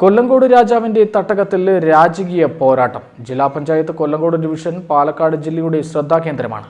കൊല്ലങ്കോട് രാജാവിന്റെ തട്ടകത്തിൽ രാജകീയ പോരാട്ടം. ജില്ലാ പഞ്ചായത്ത് കൊല്ലങ്കോട് ഡിവിഷൻ പാലക്കാട് ജില്ലയുടെ ശ്രദ്ധാകേന്ദ്രമാണ്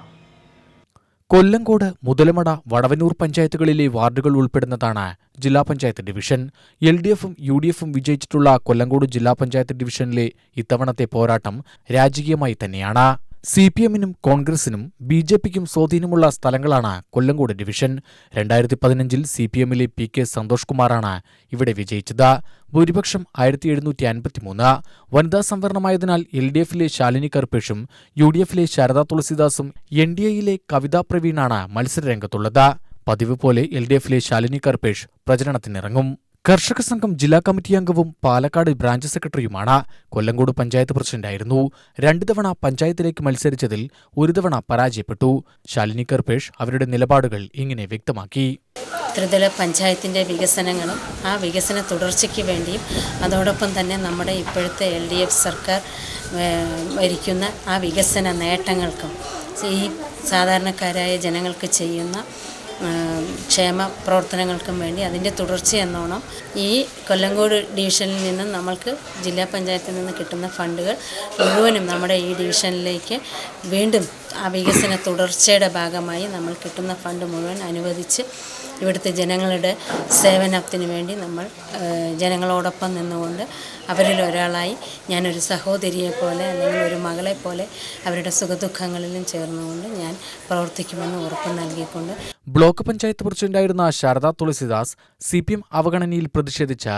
കൊല്ലങ്കോട് മുതലമട വടവനൂർ പഞ്ചായത്തുകളിലെ വാർഡുകൾ ഉൾപ്പെടുന്നതാണ് ജില്ലാ പഞ്ചായത്ത് ഡിവിഷൻ. എൽ ഡി എഫും യു ഡി എഫും വിജയിച്ചിട്ടുള്ള കൊല്ലങ്കോട് ജില്ലാ പഞ്ചായത്ത് ഡിവിഷനിലെ ഇത്തവണത്തെ പോരാട്ടം രാജകീയമായി തന്നെയാണ്. സി പി എമ്മിനും കോൺഗ്രസിനും ബി ജെ പിക്കും സ്വാധീനമുള്ള സ്ഥലങ്ങളാണ് കൊല്ലങ്കോട് ഡിവിഷൻ. രണ്ടായിരത്തി പതിനഞ്ചിൽ സി പി എമ്മിലെ പി കെ സന്തോഷ് കുമാറാണ് ഇവിടെ വിജയിച്ചത്. ഭൂരിപക്ഷം ആയിരത്തി എഴുന്നൂറ്റി അൻപത്തിമൂന്ന്. വനിതാ സംവരണമായതിനാൽ എൽ ഡി എഫിലെ ശാലിനി കർപ്പേഷും യു ഡി എഫിലെ ശാരദാ തുളസിദാസും എൻ ഡി എയിലെ കവിതാ പ്രവീണാണ് മത്സരരംഗത്തുള്ളത്. പതിവ് പോലെ എൽ ഡി എഫിലെ ശാലിനി കർപ്പേഷ് പ്രചരണത്തിനിറങ്ങും. കർഷക സംഘം ജില്ലാ കമ്മിറ്റി അംഗവും പാലക്കാട് ബ്രാഞ്ച് സെക്രട്ടറിയുമാണ്. കൊല്ലങ്കോട് പഞ്ചായത്ത് പ്രസിഡന്റായിരുന്നു. രണ്ടു തവണ പഞ്ചായത്തിലേക്ക് മത്സരിച്ചതിൽ ഒരു തവണ പരാജയപ്പെട്ടു. ശാലിനി കർപ്പേഷ് അവരുടെ നിലപാടുകൾ ഇങ്ങനെ വ്യക്തമാക്കി. ത്രിതല പഞ്ചായത്തിന്റെ വികസനങ്ങളും ആ വികസന തുടർച്ചയ്ക്ക് വേണ്ടിയും അതോടൊപ്പം തന്നെ നമ്മുടെ ഇപ്പോഴത്തെ എൽ ഡി എഫ് സർക്കാർ ഭരിക്കുന്ന ആ വികസന നേട്ടങ്ങൾക്കും ഈ സാധാരണക്കാരായ ജനങ്ങൾക്ക് ചെയ്യുന്ന ക്ഷേമ പ്രവർത്തനങ്ങൾക്കും വേണ്ടി അതിന്റെ തുടർച്ചയെന്നോണം ഈ കൊല്ലങ്കോട് ഡിവിഷനിൽ നിന്നും നമ്മൾക്ക് ജില്ലാ പഞ്ചായത്തിൽ നിന്ന് കിട്ടുന്ന ഫണ്ടുകൾ മുഴുവനും നമ്മുടെ ഈ ഡിവിഷനിലേക്ക് വീണ്ടും ആ വികസന തുടർച്ചയുടെ ഭാഗമായി നമ്മൾ കിട്ടുന്ന ഫണ്ട് മുഴുവൻ അനുവദിച്ച് ഇവിടുത്തെ ജനങ്ങളുടെ സേവനത്തിന് വേണ്ടി നമ്മൾ ജനങ്ങളോടൊപ്പം നിന്നുകൊണ്ട് അവരിൽ ഒരാളായി ഞാനൊരു സഹോദരിയെ പോലെ അല്ലെങ്കിൽ ഒരു മകളെ പോലെ അവരുടെ സുഖദുഃഖങ്ങളിലും ചേർന്നുകൊണ്ട് ഞാൻ പ്രവർത്തിക്കുമെന്ന് ഉറപ്പ് നൽകിക്കൊണ്ട് ബ്ലോക്ക് പഞ്ചായത്ത് പ്രസിഡന്റായിരുന്ന Sharada Thulasidas C P M അവഗണനയിൽ പ്രതിഷേധിച്ച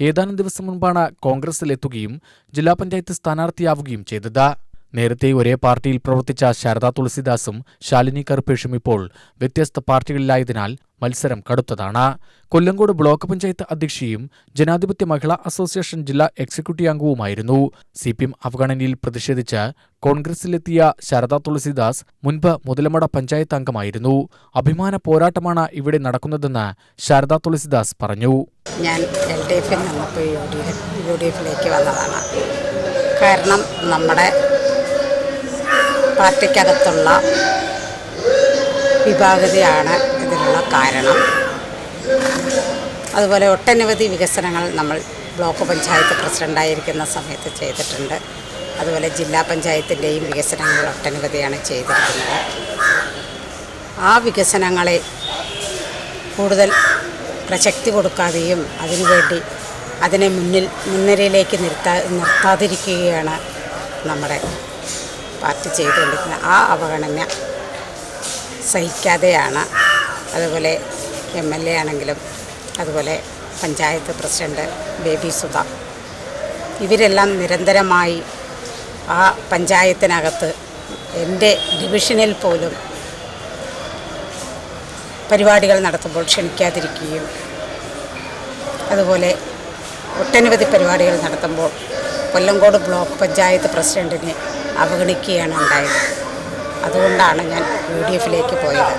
ഏതാനും ദിവസം മുൻപാണ് കോൺഗ്രസിലെത്തുകയും ജില്ലാ പഞ്ചായത്ത് സ്ഥാനാർത്ഥിയാവുകയും ചെയ്തത്. നേരത്തെ ഒരേ പാർട്ടിയിൽ പ്രവർത്തിച്ച ശാരദാ തുളസിദാസും ശാലിനി കറുപ്പേഷും ഇപ്പോൾ വ്യത്യസ്ത പാർട്ടികളിലായതിനാൽ മത്സരം കടുത്തതാണ്. കൊല്ലങ്കോട് ബ്ലോക്ക് പഞ്ചായത്ത് അധ്യക്ഷയും ജനാധിപത്യ മഹിളാ അസോസിയേഷൻ ജില്ലാ എക്സിക്യൂട്ടീവ് അംഗവുമായിരുന്നു. സി പി എം അവഗണനയിൽ പ്രതിഷേധിച്ച് കോൺഗ്രസിലെത്തിയ ശാരദാ തുളസിദാസ് മുൻപ് മുതലമട പഞ്ചായത്ത് അംഗമായിരുന്നു. അഭിമാന പോരാട്ടമാണ് ഇവിടെ നടക്കുന്നതെന്ന് ശാരദാ തുളസിദാസ് പറഞ്ഞു. ഞാൻ വന്നതാണ്. കാരണം നമ്മുടെ പാർട്ടിക്കകത്തുള്ള വിഭാഗതയാണ് ഇതിനുള്ള കാരണം. അതുപോലെ ഒട്ടനവധി വികസനങ്ങൾ നമ്മൾ ബ്ലോക്ക് പഞ്ചായത്ത് പ്രസിഡന്റായിരിക്കുന്ന സമയത്ത് ചെയ്തിട്ടുണ്ട്. അതുപോലെ ജില്ലാ പഞ്ചായത്തിന്റെയും വികസനങ്ങൾ ഒട്ടനവധിയാണ് ചെയ്തിരിക്കുന്നത്. ആ വികസനങ്ങളെ കൂടുതൽ പ്രസക്തി കൊടുക്കാതെയും അതിനുവേണ്ടി അതിനെ മുന്നിൽ മുൻനിരയിലേക്ക് നിർത്താ നിർത്താതിരിക്കുകയാണ് നമ്മുടെ പാർട്ടി ചെയ്തുകൊണ്ടിരിക്കുന്നത് ആ അവഗണന സഹിക്കാതെയാണ്. അതുപോലെ എം എൽ എ ആണെങ്കിലും അതുപോലെ പഞ്ചായത്ത് പ്രസിഡന്റ് ബേബി സുധ. ഇവരെല്ലാം നിരന്തരമായി ആ പഞ്ചായത്തിനകത്ത് എന്റെ ഡിവിഷനിൽ പോലും പരിപാടികൾ നടത്തുമ്പോൾ ക്ഷണിക്കാതിരിക്കുകയും അതുപോലെ ഒട്ടനവധി പരിപാടികൾ നടത്തുമ്പോൾ കൊല്ലങ്കോട് ബ്ലോക്ക് പഞ്ചായത്ത് പ്രസിഡന്റിനെ അവഗണിക്കുകയാണ് ഉണ്ടായത്. അതുകൊണ്ടാണ് ഞാൻ യു ഡി എഫിലേക്ക് പോയത്.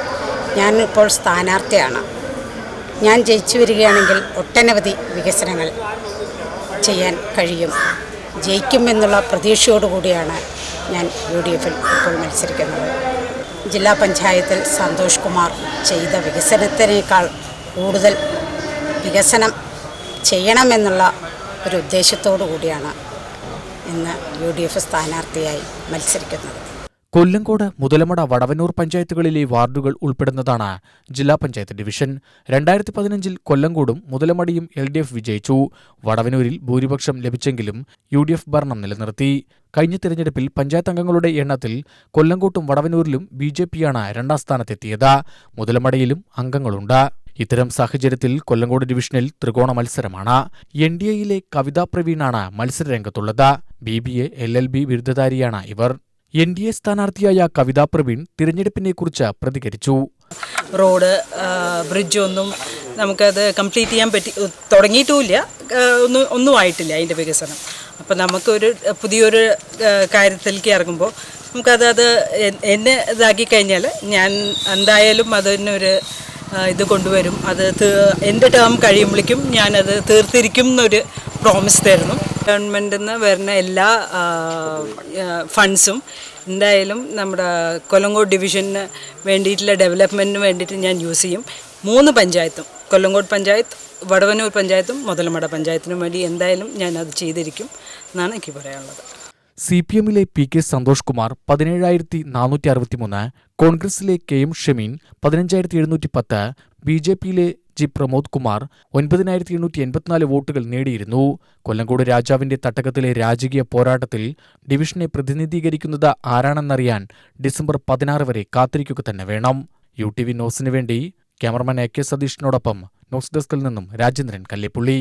ഞാൻ ഇപ്പോൾ സ്ഥാനാർത്ഥിയാണ്. ഞാൻ ജയിച്ചു വരികയാണെങ്കിൽ ഒട്ടനവധി വികസനങ്ങൾ ചെയ്യാൻ കഴിയും. ജയിക്കുമെന്നുള്ള പ്രതീക്ഷയോടുകൂടിയാണ് ഞാൻ യു ഡി എഫിൽ ഇപ്പോൾ മത്സരിക്കുന്നത്. ജില്ലാ പഞ്ചായത്തിൽ സന്തോഷ് കുമാർ ചെയ്ത വികസനത്തിനേക്കാൾ കൂടുതൽ വികസനം ചെയ്യണമെന്നുള്ള ഒരു ഉദ്ദേശത്തോടു കൂടിയാണ് ഇന്ന് യു ഡി എഫ് സ്ഥാനാർത്ഥിയായി മത്സരിക്കുന്നത്. കൊല്ലങ്കോട് മുതലമട വടവനൂർ പഞ്ചായത്തുകളിലെ വാർഡുകൾ ഉൾപ്പെടുന്നതാണ് ജില്ലാ പഞ്ചായത്ത് ഡിവിഷൻ. രണ്ടായിരത്തി പതിനഞ്ചിൽ കൊല്ലങ്കോടും മുതലമടിയും എൽ ഡി എഫ് വിജയിച്ചു. വടവനൂരിൽ ഭൂരിപക്ഷം ലഭിച്ചെങ്കിലും യു ഡി എഫ് ഭരണം നിലനിർത്തി. കഴിഞ്ഞ തിരഞ്ഞെടുപ്പിൽ പഞ്ചായത്ത് അംഗങ്ങളുടെ എണ്ണത്തിൽ കൊല്ലങ്കോട്ടും വടവനൂരിലും ബി ജെ പിയാണ് രണ്ടാം സ്ഥാനത്തെത്തിയത്. മുതലമടയിലും അംഗങ്ങളുണ്ട്. ഇത്തരം സാഹചര്യത്തിൽ കൊല്ലങ്കോട് ഡിവിഷനിൽ ത്രികോണ മത്സരമാണ്. എൻ ഡി എയിലെ കവിതാ പ്രവീണാണ് മത്സരരംഗത്തുള്ളത്. B B A L L B ബിരുദധാരിയാണ് ഇവർ. എൻ ഡി എ സ്ഥാനാർത്ഥിയായ കവിതാ പ്രവീൺ തിരഞ്ഞെടുപ്പിനെക്കുറിച്ച് പ്രതികരിച്ചു. റോഡ് ബ്രിഡ്ജ് ഒന്നും നമുക്കത് കംപ്ലീറ്റ് ചെയ്യാൻ പറ്റി തുടങ്ങിയിട്ടുമില്ല. ഒന്നും ഒന്നും ആയിട്ടില്ല അതിന്റെ വികസനം. അപ്പം നമുക്കൊരു പുതിയൊരു കാര്യത്തിലേക്ക് ഇറങ്ങുമ്പോൾ നമുക്കത് അത് എന്നെ ഇതാക്കി കഴിഞ്ഞാൽ ഞാൻ എന്തായാലും അതിനൊരു ഇത് കൊണ്ടുവരും. അത് എന്റെ ടേം കഴിയുമ്പോഴേക്കും ഞാനത് തീർത്തിരിക്കും എന്നൊരു പ്രോമിസ് തരുന്നു. ഗവൺമെന്റിൽ നിന്ന് വരുന്ന എല്ലാ ഫണ്ട്സും എന്തായാലും നമ്മുടെ കൊല്ലങ്കോട് ഡിവിഷന് വേണ്ടിയിട്ടുള്ള ഡെവലപ്മെന്റിന് വേണ്ടിയിട്ട് ഞാൻ യൂസ് ചെയ്യും. മൂന്ന് പഞ്ചായത്തും കൊല്ലങ്കോട് പഞ്ചായത്ത് വടവനൂർ പഞ്ചായത്തും മുതലമട പഞ്ചായത്തിനും വേണ്ടി എന്തായാലും ഞാൻ അത് ചെയ്തിരിക്കും എന്നാണ് എനിക്ക് പറയാനുള്ളത്. സി പി എമ്മിലെ പി കെ സന്തോഷ് കുമാർ പതിനേഴായിരത്തി നാനൂറ്റി അറുപത്തിമൂന്ന് കോൺഗ്രസിലെ കെ എം ഷമീൻ പതിനഞ്ചായിരത്തി എഴുന്നൂറ്റി പത്ത് ബി ജെ പിയിലെ ജി പ്രമോദ് കുമാർ ഒൻപതിനായിരത്തി എണ്ണൂറ്റി എൺപത്തിനാല് വോട്ടുകൾ നേടിയിരുന്നു. കൊല്ലങ്കോട് രാജാവിന്റെ തട്ടകത്തിലെ രാജകീയ പോരാട്ടത്തിൽ ഡിവിഷനെ പ്രതിനിധീകരിക്കുന്നത് ആരാണെന്നറിയാൻ ഡിസംബർ പതിനാറ് വരെ കാത്തിരിക്കുക തന്നെ വേണം. യു ടി വി ന്യൂസിനു വേണ്ടി ക്യാമറമാൻ എ കെ സതീഷിനോടൊപ്പം ന്യൂസ് ഡെസ്കിൽ നിന്നും രാജേന്ദ്രൻ കല്ലേപ്പുള്ളി.